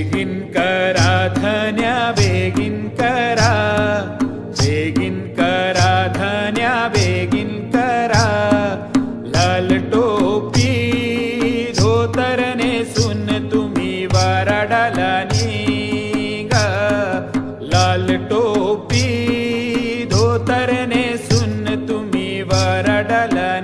Begin करा धन्या begin करा. बेगिन करा धन्या बेगिन करा. लाल टोपी धोतर नेसून तुम्ही वाराडाला निघा. लाल टोपी धोतर नेसून तुम्ही वाराडाला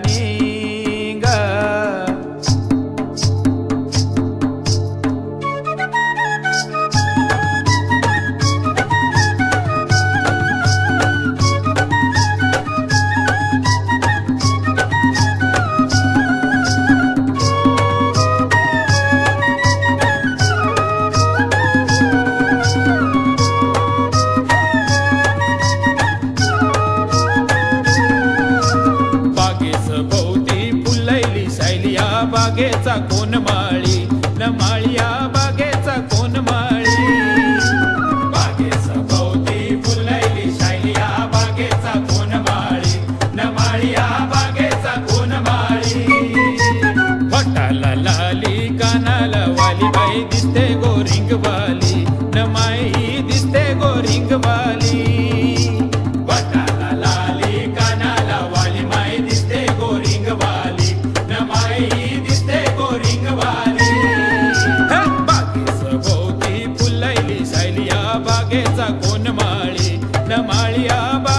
बागेचा कोण माळी Baba.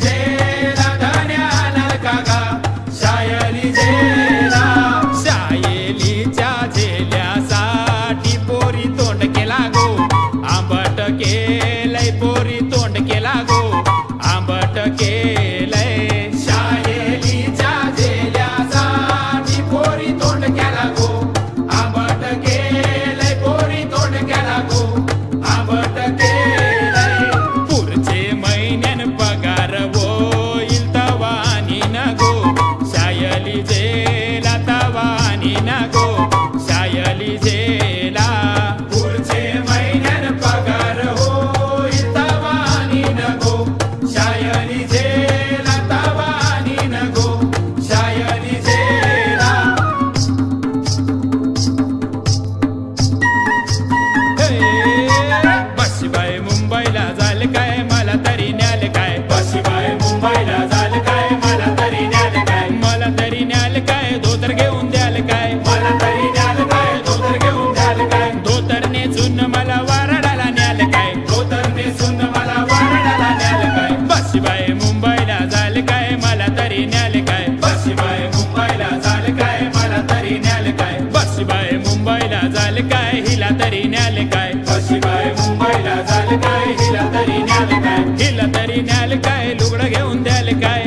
day. গো हिला तरी न्याल काय? कशी काय मुंबईला झालं काय? हिला तरी न्याल काय? हिला तरी न्याल काय? लुगडं घेऊन द्याल काय?